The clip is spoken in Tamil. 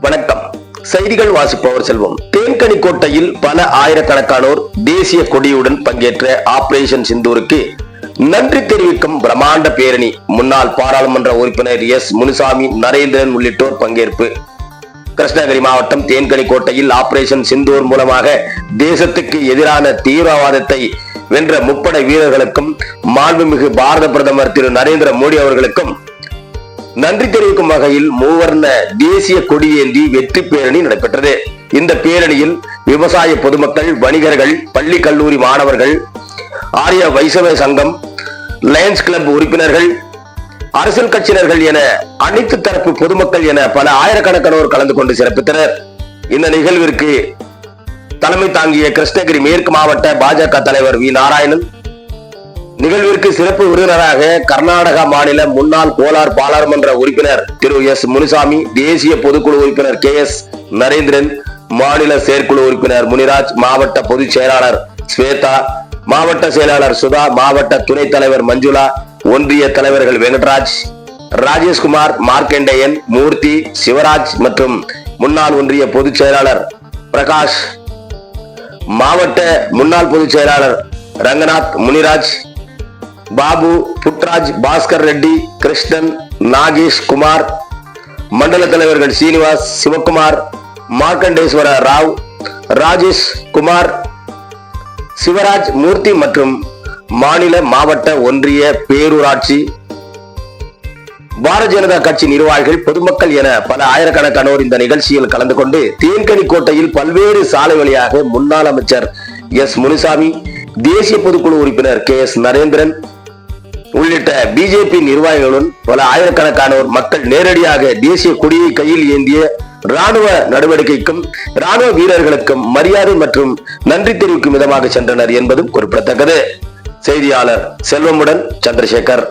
வணக்கம். செய்திகள் வாசிப்பவர் செல்வம். தேன்கனி கோட்டையில் பல ஆயிரக்கணக்கானோர் தேசிய கொடியுடன் பங்கேற்ற ஆபரேஷன் சிந்தூருக்கு நன்றி தெரிவிக்கும் பிரம்மாண்ட பேரணி. முன்னாள் பாராளுமன்ற உறுப்பினர் எஸ். முனுசாமி நரேந்திரன் உள்ளிட்டோர் பங்கேற்பு. கிருஷ்ணகிரி மாவட்டம் தேன்கனி கோட்டையில் ஆபரேஷன் சிந்தூர் மூலமாக தேசத்துக்கு எதிரான தீவிரவாதத்தை வென்ற முப்படை வீரர்களுக்கும் மாண்புமிகு பாரத பிரதமர் திரு நரேந்திர மோடி அவர்களுக்கும் நன்றி தெரிவிக்கும் வகையில் மூவர்ண தேசிய கொடியேந்தி வெற்றி பேரணி நடைபெற்றது. இந்த பேரணியில் விவசாய பொதுமக்கள் வணிகர்கள் பள்ளி கல்லூரி மாணவர்கள் ஆரிய வைசவ சங்கம் லயன்ஸ் கிளப் உறுப்பினர்கள் அரசியல் கட்சியினர்கள் என அனைத்து தரப்பு பொதுமக்கள் என பல ஆயிரக்கணக்கானோர் கலந்து கொண்டு சிறப்பித்தனர். இந்த நிகழ்விற்கு தலைமை தாங்கிய கிருஷ்ணகிரி மேற்கு மாவட்ட பாஜக தலைவர் வி நாராயணன் நிகழ்விற்கு சிறப்பு விருந்தினராக கர்நாடகா மாநில முன்னாள் கோலார் பாராளுமன்ற உறுப்பினர் திரு எஸ் முனுசாமி தேசிய பொதுக்குழு உறுப்பினர் கே எஸ் நரேந்திரன் மாநில செயற்குழு உறுப்பினர் முனிராஜ் மாவட்ட பொதுச் செயலாளர் ஸ்வேதா மாவட்ட செயலாளர் சுதா மாவட்ட துணைத் தலைவர் மஞ்சுளா ஒன்றிய தலைவர்கள் வெங்கட்ராஜ் ராஜேஷ்குமார் மார்க்கண்டேயன் மூர்த்தி சிவராஜ் மற்றும் முன்னாள் ஒன்றிய பொதுச் செயலாளர் பிரகாஷ் மாவட்ட முன்னாள் பொதுச் செயலாளர் ரங்கநாத் முனிராஜ் பாபு புட்ராஜ் பாஸ்கர் ரெட்டி கிருஷ்ணன் நாகேஷ் குமார் மண்டல தலைவர்கள் சீனிவாஸ் சிவகுமார் மார்க்கண்டேஸ்வர ராவ் ராஜேஷ் குமார் சிவராஜ் மூர்த்தி மற்றும் மாநில மாவட்ட ஒன்றிய பேரூராட்சி பாரதிய ஜனதா கட்சி நிர்வாகிகள் பொதுமக்கள் என பல ஆயிரக்கணக்கானோர் இந்த நிகழ்ச்சியில் கலந்து கொண்டு தேன்கனி கோட்டையில் பல்வேறு சாலை வழியாக முன்னாள் அமைச்சர் எஸ் முனுசாமி தேசிய பொதுக்குழு உறுப்பினர் கே எஸ் நரேந்திரன் உள்ளிட்ட பிஜேபி நிர்வாகிகளுடன் பல ஆயிரக்கணக்கானோர் மக்கள் நேரடியாக தேசிய கொடியை கையில் ஏந்திய ராணுவ நடவடிக்கைக்கும் ராணுவ வீரர்களுக்கும் மரியாதை மற்றும் நன்றி தெரிவிக்கும் விதமாக சென்றனர் என்பதும் குறிப்பிடத்தக்கது. செய்தியாளர் செல்வமுடன் சந்திரசேகர்.